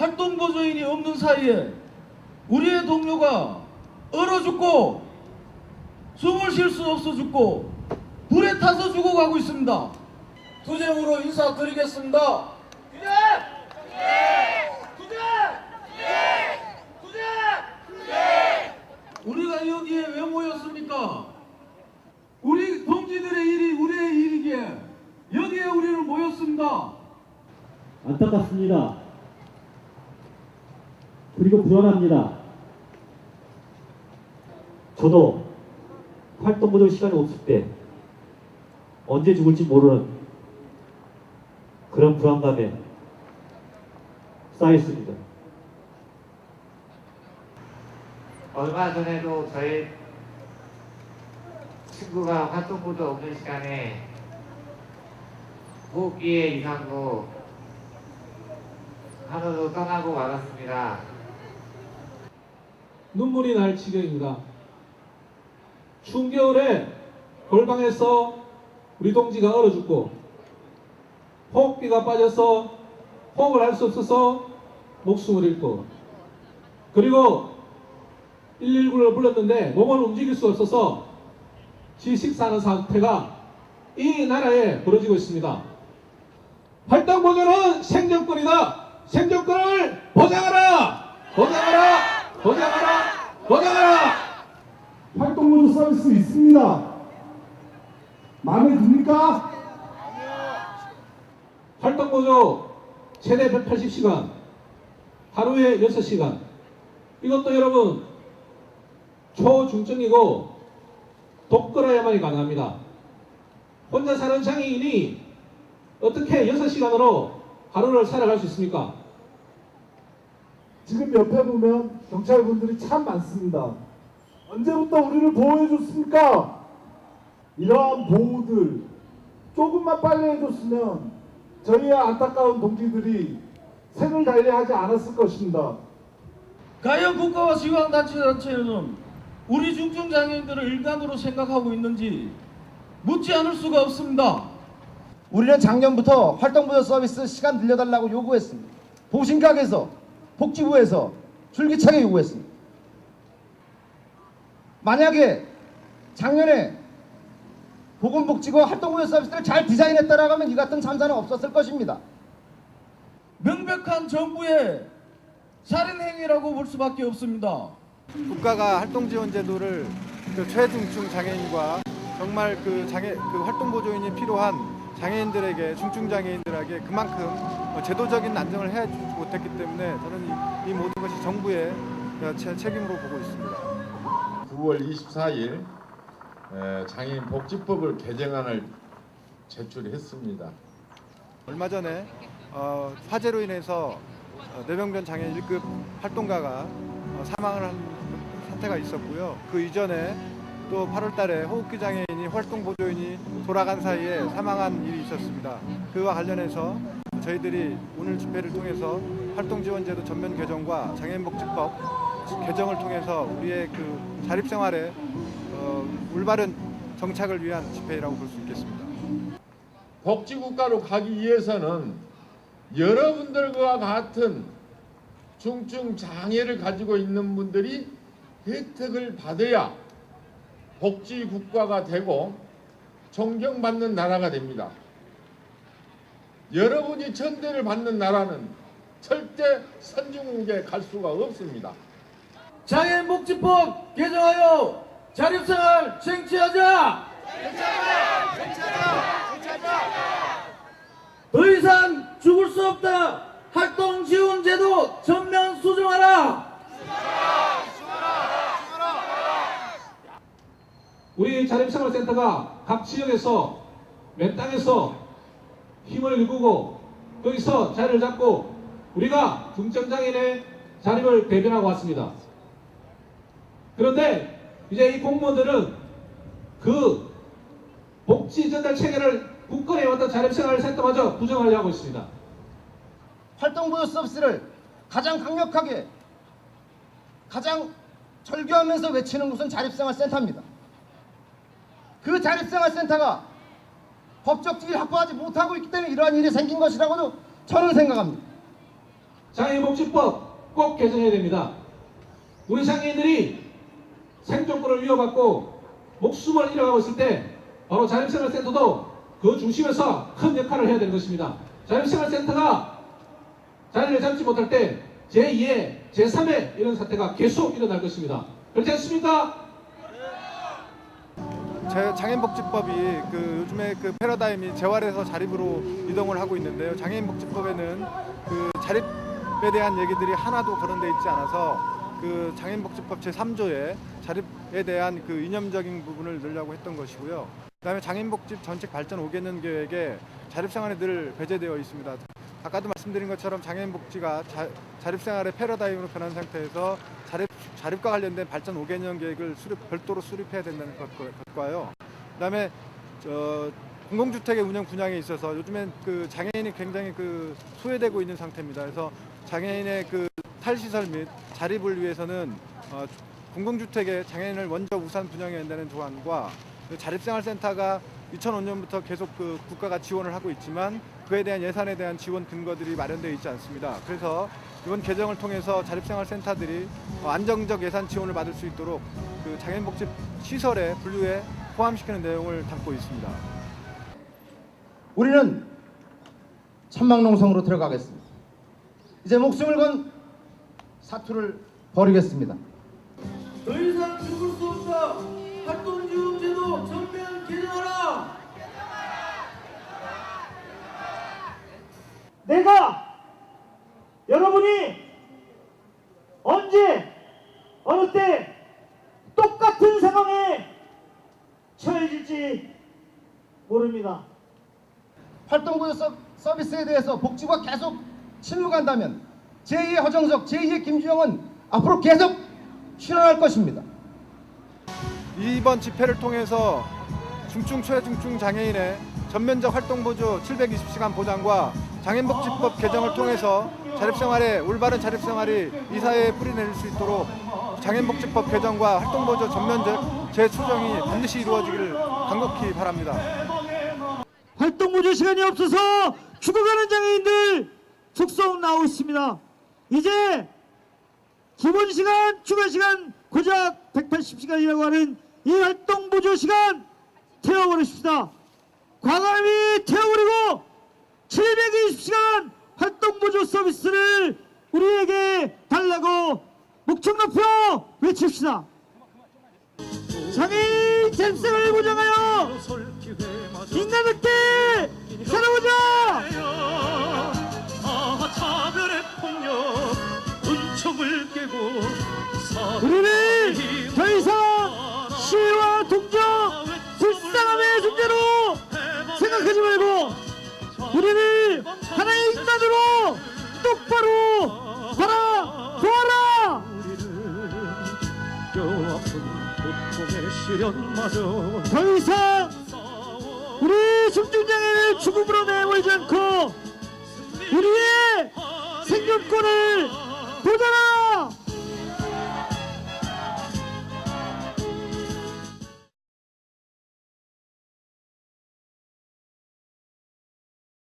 활동 보조인이 없는 사이에 우리의 동료가 얼어 죽고 숨을 쉴 수 없어 죽고 불에 타서 죽어가고 있습니다. 투쟁으로 인사드리겠습니다. 투쟁! 투쟁! 투쟁! 우리가 여기에 왜 모였습니까? 우리 동지들의 일이 우리의 일이기에 여기에 우리는 모였습니다. 안타깝습니다. 그리고 불안합니다. 저도 활동 보정 시간이 없을 때 언제 죽을지 모르는 그런 불안감에 쌓였습니다. 얼마 전에도 저희 친구가 활동부도 없는 시간에 호흡기에 이상으로 하늘로 떠나고 말았습니다. 눈물이 날 지경입니다. 추운 겨울에 골방에서 우리 동지가 얼어 죽고 호흡기가 빠져서 호흡을 할 수 없어서 목숨을 잃고 그리고 119를 불렀는데 몸을 움직일 수 없어서 지식사는 사태가 이 나라에 벌어지고 있습니다. 활동 보존은 생존권이다. 생존권을 보장하라. 보장하라. 보장하라. 보장하라. 활동보조 서비스 있습니다. 마음에 듭니까? 활동 보조 최대 180시간, 하루에 6시간. 이것도 여러분 초중증이고 독거라야만이 가능합니다. 혼자 사는 장애인이 어떻게 6시간으로 하루를 살아갈 수 있습니까? 지금 옆에 보면 경찰분들이 참 많습니다. 언제부터 우리를 보호해줬습니까? 이러한 보호들 조금만 빨리 해줬으면 저희의 안타까운 동지들이 생을 달리하지 않았을 것입니다. 과연 국가와 지방단체단체는 우리 중증장애인들을 일간으로 생각하고 있는지 묻지 않을 수가 없습니다. 우리는 작년부터 활동보조 서비스 시간 늘려달라고 요구했습니다. 보신각에서 복지부에서 줄기차게 요구했습니다. 만약에 작년에 보건복지부 활동보조 서비스를 잘 디자인했다라고 하면 이 같은 참사는 없었을 것입니다. 명백한 정부의 살인행위라고 볼 수밖에 없습니다. 국가가 활동 지원 제도를 그 최중증 장애인과 정말 그 장애 그 활동 보조인이 필요한 장애인들에게 중증 장애인들 에게 그만큼 어, 제도적인 안정을 해주지 못했기 때문에 저는 이, 이 모든 것이 정부의 어, 제- 책임으로 보고 있습니다. 9월 24일 장애인 복지법을 개정안을 제출했습니다. 얼마 전에 어, 화재로 인해서 어, 뇌병변 장애인 1급 활동가가 어, 사망을 한 사태가 있었고요. 그 이전에 또 8월 달에 호흡기 장애인이 활동 보조인이 돌아간 사이에 사망한 일이 있었습니다. 그와 관련해서 저희들이 오늘 집회를 통해서 활동 지원 제도 전면 개정과 장애인 복지법 개정을 통해서 우리의 그 자립 생활에 어, 올바른 정착을 위한 집회라고 볼 수 있겠습니다. 복지국가로 가기 위해서는 여러분들과 같은 중증 장애를 가지고 있는 분들이 혜택을 받아야 복지 국가가 되고 존경받는 나라가 됩니다. 여러분이 천대를 받는 나라는 절대 선진국에 갈 수가 없습니다. 장애인 복지법 개정하여 자립생활 쟁취하자. 더 이상 죽을 수 없다. 활동 지원 제도 전면 수정하라. 우리 자립생활센터가 각 지역에서 맨 땅에서 힘을 일구고 거기서 자리를 잡고 우리가 중증장애인의 자립을 대변하고 왔습니다. 그런데 이제 이 공무원들은 그 복지 전달 체계를 굳건히 해왔던 자립생활센터마저 부정하려 하고 있습니다. 활동보조 서비스를 가장 강력하게 가장 절규하면서 외치는 곳은 자립생활센터입니다. 그 자립생활센터가 법적 지위를 확보하지 못하고 있기 때문에 이러한 일이 생긴 것이라고도 저는 생각합니다. 장애인복지법 꼭 개정해야 됩니다. 우리 장애인들이 생존권을 위협받고 목숨을 잃어가고 있을 때 바로 자립생활센터도 그 중심에서 큰 역할을 해야 되는 것입니다. 자립생활센터가 자리를 잡지 못할 때 제2의 제3의 이런 사태가 계속 일어날 것입니다. 그렇지 않습니까? 제 장애인복지법이 그 요즘에 그 패러다임이 재활에서 자립으로 이동을 하고 있는데요. 장애인복지법에는 그 자립에 대한 얘기들이 하나도 거론돼 있지 않아서 그 장애인복지법 제 3조에 자립에 대한 그 이념적인 부분을 넣으려고 했던 것이고요. 그다음에 장애인복지 전책 발전 5개년 계획에 자립생활이 늘 배제되어 있습니다. 아까도 말씀드린 것처럼 장애인복지가 자, 자립생활의 패러다임으로 변한 상태에서 자립, 자립과 관련된 발전 5개년 계획을 수립, 별도로 수립해야 된다는 것, 것과요. 그다음에 저 공공주택의 운영 분양에 있어서 요즘엔 그 장애인이 굉장히 그 소외되고 있는 상태입니다. 그래서 장애인의 그 탈시설 및 자립을 위해서는 어, 공공주택에 장애인을 먼저 우선 분양해야 한다는 조항과 그 자립생활센터가 2005년부터 계속 그 국가가 지원을 하고 있지만 그에 대한 예산에 대한 지원 근거들이 마련되어 있지 않습니다. 그래서 이번 개정을 통해서 자립생활센터들이 어, 안정적 예산 지원을 받을 수 있도록 그 장애인복지 시설의 분류에 포함시키는 내용을 담고 있습니다. 우리는 천막농성으로 들어가겠습니다. 이제 목숨을 건 사투를 벌이겠습니다. 더 이상 죽을 수 없다. 활동지원제도 전면 개정하라. 내가 여러분이 언제 어느 때 똑같은 상황에 처해질지 모릅니다. 서, 서비스에 대해서 복지부가 계속 침묵한다면 제2의 허정석, 제2의 김주영은 앞으로 계속 출연할 것입니다. 이번 집회를 통해서 중증 최중증 장애인의 전면적 활동 보조 720시간 보장과 장애인복지법 개정을 통해서 자립생활에 올바른 자립생활이 이 사회에 뿌리내릴 수 있도록 장애인복지법 개정과 활동 보조 전면적 재수정이 반드시 이루어지기를 간곡히 바랍니다. 활동 보조 시간이 없어서 죽어가는 장애인들 속속 나오고 있습니다. 이제 기본 시간, 추가 시간 고작 180시간이라고 하는 이 활동 보조 시간 태워버리십시다. 과감히 태워버리고 720시간 활동 보조 서비스를 우리에게 달라고 목청 높여 외칩시다. 장애인 잼생을 보장하여 시련마저 더 이상 우리 중증장애를 죽음으로 내버리지 않고 우리의 생존권을 보장하라!